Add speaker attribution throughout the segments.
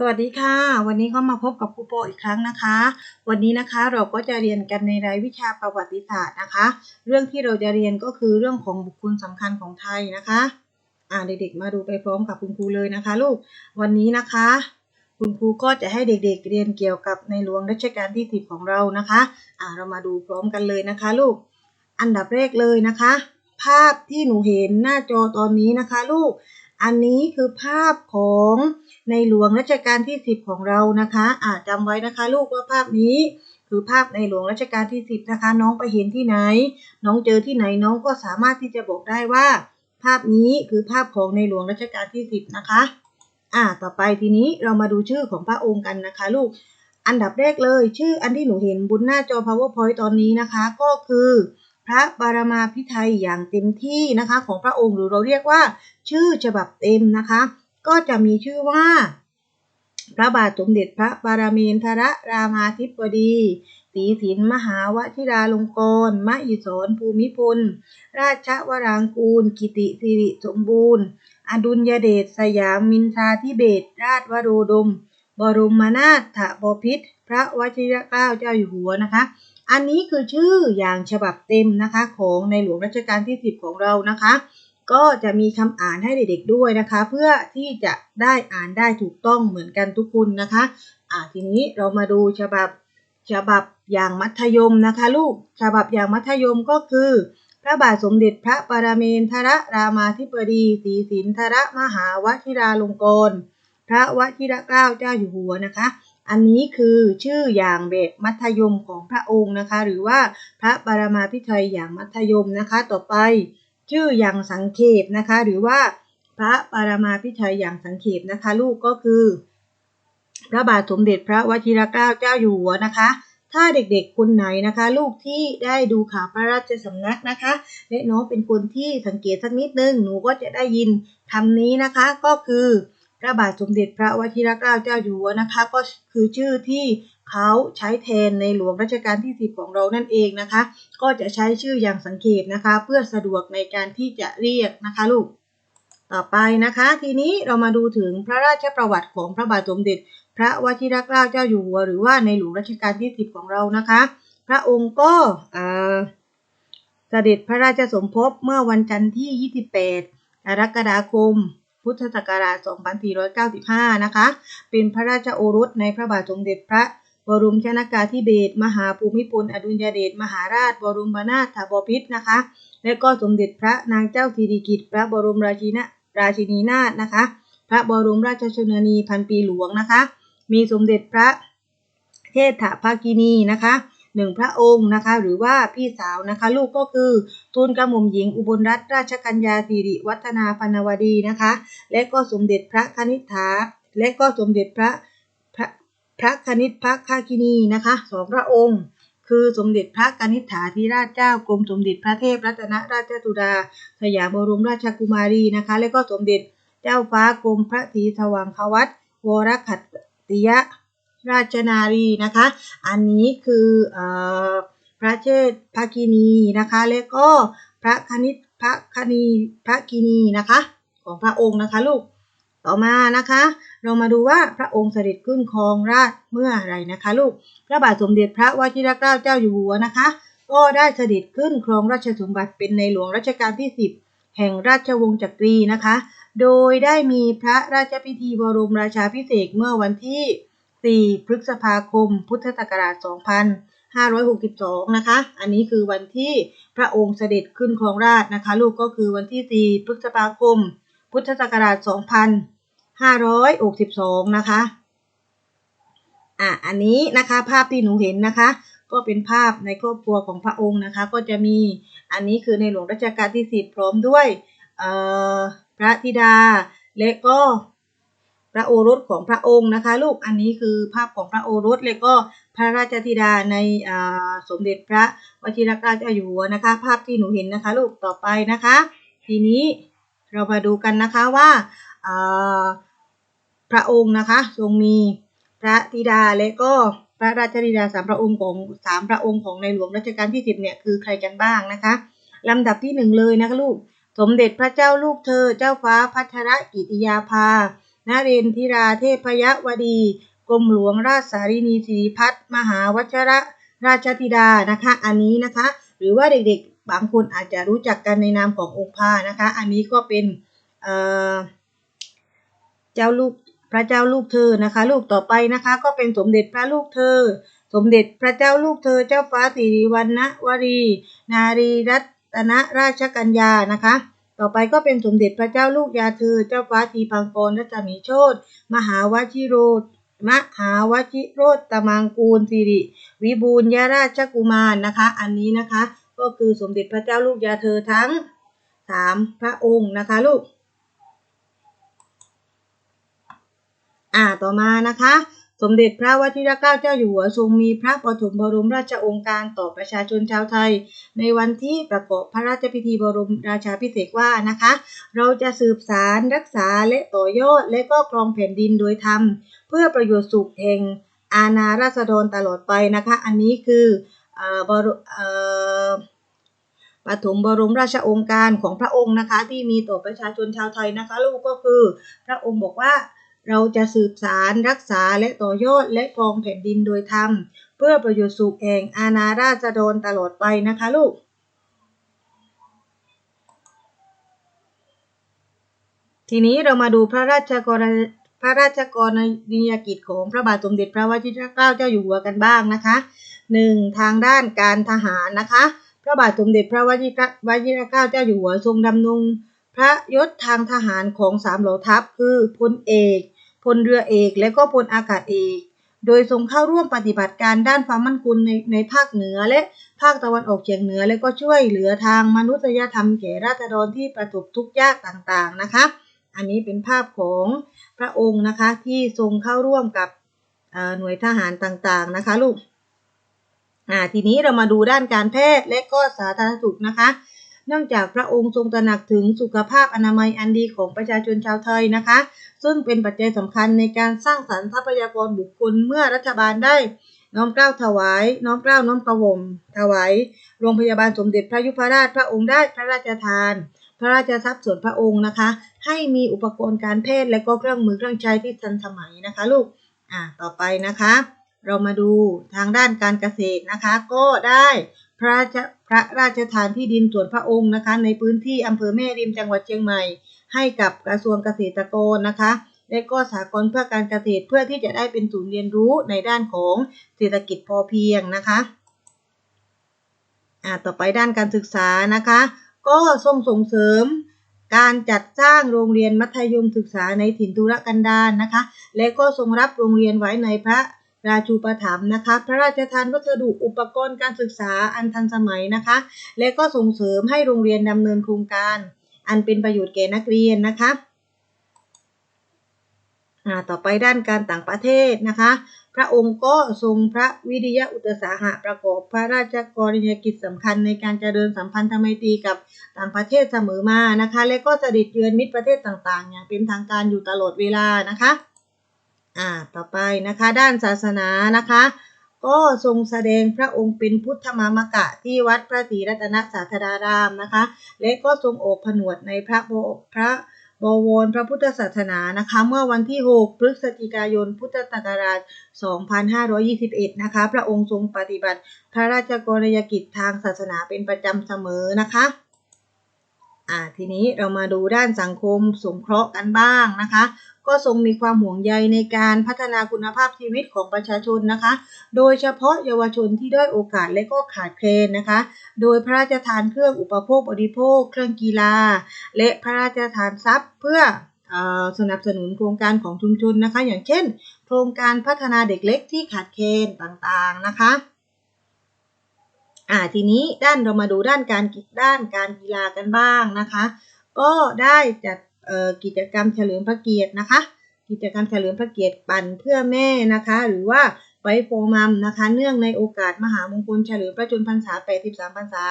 Speaker 1: สวัสดีค่ะ วันนี้ก็มาพบกับครูโปอีกครั้งนะคะ วันนี้นะคะเราก็จะเรียนกันในรายวิชาประวัติศาสตร์นะคะ เรื่องที่เราจะเรียนก็คือเรื่องของบุคคลสำคัญของไทยนะคะอ่าเด็กๆมาดูไปพร้อมกับคุณครูเลยนะคะ ลูกวันนี้นะคะ คุณครูก็จะให้เด็กๆเรียนเกี่ยวกับในหลวงรัชกาลที่10ของเรานะคะอ่าเรามาดูพร้อมกันเลยนะคะ ลูกอันดับแรกเลยนะคะ ภาพที่หนูเห็นหน้าจอตอนนี้นะคะ ลูกอันนี้คือภาพของ ในหลวงรัชกาลที่ 10 ของเรานะคะอาจจำไว้นะคะ ลูกว่าภาพนี้คือภาพในหลวงรัชกาลที่ 10 นะคะ น้องไปเห็นที่ไหน น้องเจอที่ไหนน้องก็สามารถที่จะบอกได้ว่า ภาพนี้คือภาพของในหลวงรัชกาลที่ 10 นะคะ อ่า ต่อไปทีนี้เรามาดูชื่อของพระองค์กันนะคะ ลูกอันดับแรกเลย ชื่ออันที่หนูเห็นบนหน้าจอ powerpoint ตอนนี้นะคะ ก็คือพระบารมาพิไทยอย่างเต็มที่นะคะ ของพระองค์หรือเราเรียกว่า ชื่อฉบับเต็มนะคะ ก็จะมีชื่อว่า พระบาทสมเด็จพระปรเมนทรรามาธิบดีศรีสินมหาวชิราลงกรณ์มหิศรภูมิพล ราชวรางกูล กิติสิริสมบูรณ์ อดุลยเดชสยามมินทราธิเบศรราชวโรดม บรมนาถบพิตรพระวชิรเกล้าเจ้าอยู่หัวนะคะ อันนี้คือชื่ออย่างฉบับเต็มนะคะ ของในหลวงรัชกาลที่ 10 ของเรานะคะ ก็จะมีคำอ่านให้เด็กๆด้วยนะคะ เพื่อที่จะได้อ่านได้ถูกต้องเหมือนกันทุกคนนะคะอ่าทีนี้เรามาดูฉบับฉบับอย่างมัธยมนะคะ ลูกฉบับอย่างมัธยมก็คือ พระบาทสมเด็จพระปรเมนทรรามาธิบดีศรีสินทรมหาวชิราลงกรณ์พระวชิรเกล้าเจ้าอยู่หัวนะคะ อันนี้คือชื่ออย่างแบบมัธยมของพระองค์นะคะ หรือว่าพระปรมาภิไธยอย่างมัธยมนะคะต่อไป ชื่ออย่างสังเขปนะคะ หรือว่าพระปรมาพิไธยอย่างสังเขปนะคะ ลูกก็คือ พระบาทสมเด็จพระวชิรเกล้าเจ้าอยู่หัวนะคะ ถ้าเด็กๆคนไหนนะคะ ลูกที่ได้ดูข่าวพระราชสำนักนะคะและน้องเป็นคนที่สังเกตสักนิดนึงหนูก็จะได้ยินคำนี้นะคะก็คือ พระบาทสมเด็จพระวชิรเกล้าเจ้าอยู่หัวนะคะ ก็คือชื่อที่เขาใช้แทนในหลวงรัชกาลที่ 10 ของเรานั่นเองนะคะ ก็จะใช้ชื่ออย่างสังเกตนะคะ เพื่อสะดวกในการที่จะเรียกนะคะลูกต่อไปนะคะ ทีนี้เรามาดูถึงพระราชประวัติของพระบาทสมเด็จ พระวชิรเกล้าเจ้าอยู่หัวหรือว่าในหลวงรัชกาลที่ 10 ของเรานะคะ พระองค์ก็อ่าเสด็จพระราชสมภพเมื่อวันจันทร์ที่ 28กรกฎาคม พุทธศักราช 2495 นะคะ เป็นพระราชโอรสในพระบาทสมเด็จพระบรมชนากาธิเบศมหาภูมิพลอดุลยเดชมหาราช บรมนาถบพิตรนะคะ และก็สมเด็จพระนางเจ้าสิริกิติ์พระบรมราชินะราชินีนาถนะคะ พระบรมราชชนนีพันปีหลวงนะคะ มีสมเด็จพระเทษฐภากินีนะคะ หนึ่งพระองค์นะคะหรือว่าพี่สาวนะคะ ลูกก็คือทูลกระหม่อมหญิงอุบลรัตนราชกัญญาสิริวัฒนาพนวดีนะคะ และก็สมเด็จพระคณิษฐา และก็สมเด็จพระพระพระคณิษพระคาคินีนะคะสองพระองค์คือสมเด็จพระกนิษฐาธิราชเจ้ากรมสมเด็จพระเทพรัตนราชสุดาสยามบรมราชกุมารีนะคะ และก็สมเด็จเจ้าฟ้ากรมพระศรีสว่างควัตวรขัตติย ราชนารีนะคะ อันนี้คืออพระเชษฐภคินีนะคะ และก็พระคณิษพระคณีพระกินีนะคะ ของพระองค์นะคะลูก ต่อมานะคะ เรามาดูว่าพระองค์เสด็จขึ้นครองราชเมื่อไรนะคะลูก พระบาทสมเด็จพระวชิรเกล้าเจ้าอยู่หัวนะคะ ก็ได้เสด็จขึ้นครองราชสมบัติเป็นในหลวงรัชกาลที่ 10 แห่งราชวงศ์จักรีนะคะ โดยได้มีพระราชพิธีบรมราชาพิเศษเมื่อวันที่ 4 พฤษภาคม พุทธศักราช 2562 นะคะ อันนี้คือวันที่พระองค์เสด็จขึ้นครองราชนะคะ ลูกก็คือวันที่ 4 พฤษภาคม พุทธศักราช 2562 นะคะ อะ อันนี้นะคะภาพที่หนูเห็นนะคะ ก็เป็นภาพในครอบครัวของพระองค์นะคะ ก็จะมีอันนี้คือในหลวงรัชกาลที่ 10 พร้อมด้วยเอ่อพระธิดาและก็ ระโอรสของพระองค์นะคะ ลูกอันนี้คือภาพของพระโอรสและก็พระราชธิดาในสมเด็จพระวชิรเกล้าเจ้าอยู่หัวนะคะ ภาพที่หนูเห็นนะคะ ลูกต่อไปนะคะ ทีนี้เรามาดูกันนะคะว่าอ่าพระองค์นะคะทรงมีพระธิดาและก็พระราชธิดาสามพระองค์ของสามพระองค์ของในหลวงรัชกาลที่สิบเนี่ยคือใครกันบ้างนะคะลำดับที่หนึ่งเลยนะคะลูกสมเด็จพระเจ้าลูกเธอ เจ้าฟ้าพัชรกิติยาภา นเรนทิราเทพยวดี กรมหลวงราชสารินีสิริพัฒน์มหาวัชระราชธิดานะคะ อันนี้นะคะ หรือว่าเด็กๆบางคนอาจจะรู้จักกันในนามขององค์พานะคะ อันนี้ก็เป็นเเจ้าลูกพระเจ้าลูกเธอนะคะ ลูกต่อไปนะคะก็เป็นสมเด็จพระลูกเธอ สมเด็จพระเจ้าลูกเธอ เจ้าฟ้าสิริวัณวรี นารีรัตนราชกัญญานะคะ ต่อไปก็เป็นสมเด็จพระเจ้าลูกยาเธอ เจ้าฟ้าทีพังกรรัตมีโชตมหาวชิโรดมหาวชิโรตตมังกูลสิริ วิบูลยราชกุมารนะคะ อันนี้นะคะ ก็คือสมเด็จพระเจ้าลูกยาเธอทั้งสามพระองค์นะคะลูก อ่าต่อมานะคะ สมเด็จพระวชิรเกล้าเจ้าอยู่หัวทรงมีพระปฐมบรมราชองค์การต่อประชาชนชาวไทย ในวันที่ประกอบพระราชพิธีบรมราชาพิเศษว่านะคะ เราจะสืบสารรักษาและต่อยอดและก็ครองแผ่นดินโดยธรรม เพื่อประโยชน์สุขแห่งอาณาราษฎรตลอดไปนะคะ อันนี้คืออบรปฐมบรมราชองค์การของพระองค์นะคะ ที่มีต่อประชาชนชาวไทยนะคะ ลูกก็คือพระองค์บอกว่า เราจะสืบสารรักษาและต่อยอดและครองแผ่นดินโดยธรรม เพื่อประโยชน์สุขแห่งอาณาราษฎรตลอดไปนะคะลูกทีนี้เรามาดูพระราชกรณีพระราชกรณียกิจของพระบาทสมเด็จพระวชิรเกล้าเจ้าอยู่หัวกันบ้างนะคะหนึ่งทางด้านการทหารนะคะ พระบาทสมเด็จพระวชิรวชิรเกล้าเจ้าอยู่หัวทรงดำรงพระยศทางทหารของสามเหล่าทัพคือพลเอก ลเรือเอกและก็พลอากาศเอก โดยทรงเข้าร่วมปฏิบัติการด้านความมั่นคงในในภาคเหนือและภาคตะวันออกเฉียงเหนือ และก็ช่วยเหลือทางมนุษยธรรมแก่ราษฎรที่ประสบทุกข์ยากต่างๆนะคะ อันนี้เป็นภาพของพระองค์นะคะที่ทรงเข้าร่วมกับหน่วยทหารต่างๆนะคะลูกอ่าทีนี้เรามาดูด้านการแพทย์และก็สาธารณสุขนะคะ เนื่องจากพระองค์ทรงตระหนักถึงสุขภาพอนามัยอันดีของประชาชนชาวไทยนะคะ ซึ่งเป็นปัจจัยสำคัญในการสร้างสรรค์ทรัพยากรบุคคลเมื่อรัฐบาลได้น้อมเกล้าถวาย น้อมเกล้าน้อมกระหม่อมถวายโรงพยาบาลสมเด็จพระยุพราชพระองค์ได้พระราชทาน พระราชทรัพย์ส่วนพระองค์นะคะ ให้มีอุปกรณ์การแพทย์และก็เครื่องมือเครื่องใช้ที่ทันสมัยนะคะ ลูกอ่าต่อไปนะคะ เรามาดูทางด้านการเกษตรนะคะ ก็ได้พระราช พระราชทานที่ดินส่วนพระองค์นะคะ ในพื้นที่อำเภอแม่ริมจังหวัดเชียงใหม่ ให้กับกระทรวงเกษตรกรนะคะ และก็สากลเพื่อการเกษตรเพื่อที่จะได้เป็นศูนย์เรียนรู้ในด้านของเศรษฐกิจพอเพียงนะคะอ่าต่อไปด้านการศึกษานะคะ ก็ทรงส่งเสริมการจัดสร้างโรงเรียนมัธยมศึกษาในถิ่นทุรกันดารนะคะ และก็ทรงรับโรงเรียนไว้ในพระ ราชูปถัมภ์นะคะ พระราชทานวัสดุอุปกรณ์การศึกษาอันทันสมัยนะคะ และก็ส่งเสริมให้โรงเรียนดำเนินโครงการ อันเป็นประโยชน์แก่นักเรียนนะคะอ่าต่อไปด้านการต่างประเทศนะคะ พระองค์ก็ทรงพระวิริยะอุตสาหะประกอบพระราชกรณียกิจสำคัญในการเจริญสัมพันธไมตรีกับต่างประเทศเสมอมานะคะ และก็เสด็จเยือนมิตรประเทศต่างๆ อย่างเป็นทางการอยู่ตลอดเวลานะคะ อ่าต่อไปนะคะด้านศาสนานะคะ ก็ทรงแสดงพระองค์เป็นพุทธมามกะที่วัดพระศรีรัตนศาสดารามนะคะ และก็ทรงโอบผนวดในพระโบพระบวรพระพุทธศาสนานะคะ เมื่อวันที่ 6 พฤศจิกายน พุทธศักราช 2521 นะคะ พระองค์ทรงปฏิบัติ พระราชกรณียกิจทางศาสนาเป็นประจำเสมอนะคะอ่าทีนี้เรามาดูด้านสังคมสงเคราะห์กันบ้างนะคะ ก็ทรงมีความห่วงใยในการพัฒนาคุณภาพชีวิตของประชาชนนะคะ โดยเฉพาะเยาวชนที่ด้อยโอกาสและก็ขาดแคลนนะคะ โดยพระราชทานเครื่องอุปโภคบริโภค เครื่องกีฬา และพระราชทานทรัพย์เพื่อสนับสนุนโครงการของชุมชนนะคะ อย่างเช่น โครงการพัฒนาเด็กเล็กที่ขาดแคลนต่างๆนะคะอ่าทีนี้ด้านเรามาดูด้านการกิด้านการกีฬากันบ้างนะคะ ก็ได้จัด กิจกรรมเฉลิมพระเกียรตินะคะ กิจกรรมเฉลิมพระเกียรติปั่นเพื่อแม่นะคะ หรือว่าไปโฟมัมนะคะ เนื่องในโอกาสมหามงคลเฉลิมพระชนพรรษา 83 พรรษา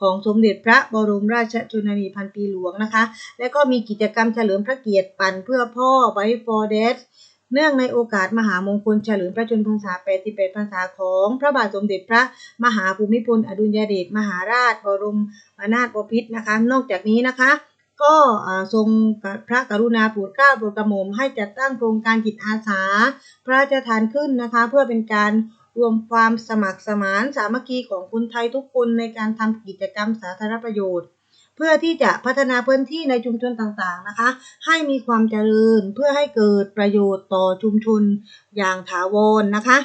Speaker 1: ของสมเด็จพระบรมราชชนนีพันปีหลวงนะคะ และก็มีกิจกรรมเฉลิมพระเกียรติปั่นเพื่อพ่อไว้ฟอเดสเนื่องในโอกาสมหามงคลเฉลิมพระชนพรรษา 88 พรรษาของพระบาทสมเด็จพระมหาภูมิพลอดุลยเดชมหาราชบรมนาถบพิตรนะคะ นอกจากนี้นะคะ ก็ทรงพระกรุณาโปรดเกล้าโปรดกระหม่อมให้จัดตั้งโครงการจิตอาสา พระราชทานขึ้นนะคะ เพื่อเป็นการรวมความสมัครสมานสามัคคีของคนไทยทุกคนในการทำกิจกรรมสาธารณประโยชน์ เพื่อที่จะพัฒนาพื้นที่ในชุมชนต่างๆนะคะ ให้มีความเจริญเพื่อให้เกิดประโยชน์ต่อชุมชนอย่างถาวรนะคะ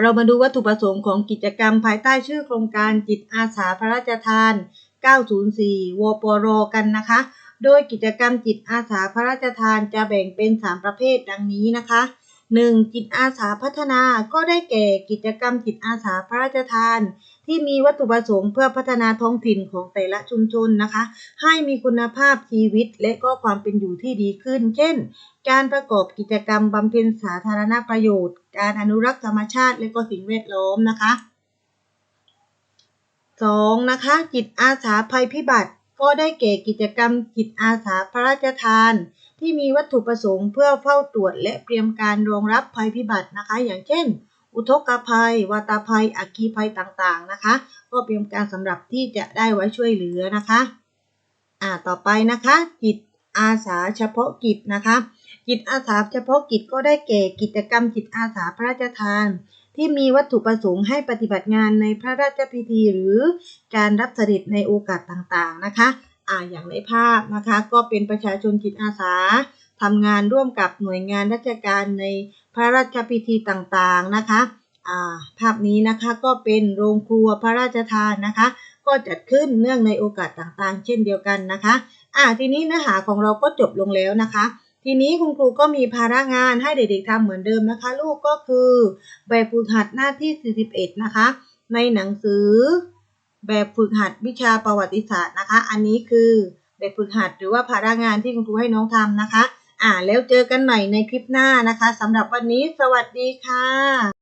Speaker 1: เรามาดูวัตถุประสงค์ของกิจกรรมภายใต้ชื่อโครงการจิตอาสาพระราชทาน 904 วปร กันนะคะ โดยกิจกรรมจิตอาสาพระราชทานจะแบ่งเป็น 3 ประเภทดังนี้นะคะ 1. จิตอาสาพัฒนาก็ได้แก่กิจกรรมจิตอาสาพระราชทาน ที่มีวัตถุประสงค์เพื่อพัฒนาท้องถิ่นของแต่ละชุมชนนะคะ ให้มีคุณภาพชีวิตและก็ความเป็นอยู่ที่ดีขึ้น เช่น การประกอบกิจกรรมบำเพ็ญสาธารณประโยชน์ การอนุรักษ์ธรรมชาติและก็สิ่งแวดล้อมนะคะ 2. นะคะจิตอาสาภัยพิบัติ ก็ได้แก่กิจกรรมจิตอาสาพระราชทาน ที่มีวัตถุประสงค์เพื่อเฝ้าตรวจและเตรียมการรองรับภัยพิบัตินะคะ อย่างเช่น อุทกภัย วาตาภัย อัคคีภัยต่างๆนะคะ ก็เตรียมการสำหรับที่จะได้ไว้ช่วยเหลือนะคะอ่าต่อไปนะคะ จิตอาสาเฉพาะกิจนะคะ จิตอาสาเฉพาะกิจก็ได้แก่กิจกรรมจิตอาสาพระราชทาน ที่มีวัตถุประสงค์ให้ปฏิบัติงานในพระราชพิธีหรือการรับเสด็จในโอกาสต่างๆนะคะอ่าอย่างในภาพนะคะก็เป็นประชาชนจิตอาสาทำงานร่วมกับหน่วยงานราชการในพระราชพิธีต่างๆนะคะอ่าภาพนี้นะคะก็เป็นโรงครัวพระราชทานนะคะ ก็จัดขึ้นเนื่องในโอกาสต่างๆ เช่นเดียวกันนะคะอ่าทีนี้เนื้อหาของเราก็จบลงแล้วนะคะ ทีนี้คุณครูก็มีภาระงานให้เด็กๆทำเหมือนเดิมนะคะ ลูกก็คือแบบฝึกหัดหน้าที่ 41 นะคะ ในหนังสือ แบบฝึกหัดวิชาประวัติศาสตร์นะคะ อันนี้คือแบบฝึกหัดหรือว่าภาระงานที่คุณครูให้น้องทำนะคะ อ่าแล้วเจอกันใหม่ในคลิปหน้านะคะสำหรับวันนี้สวัสดีค่ะ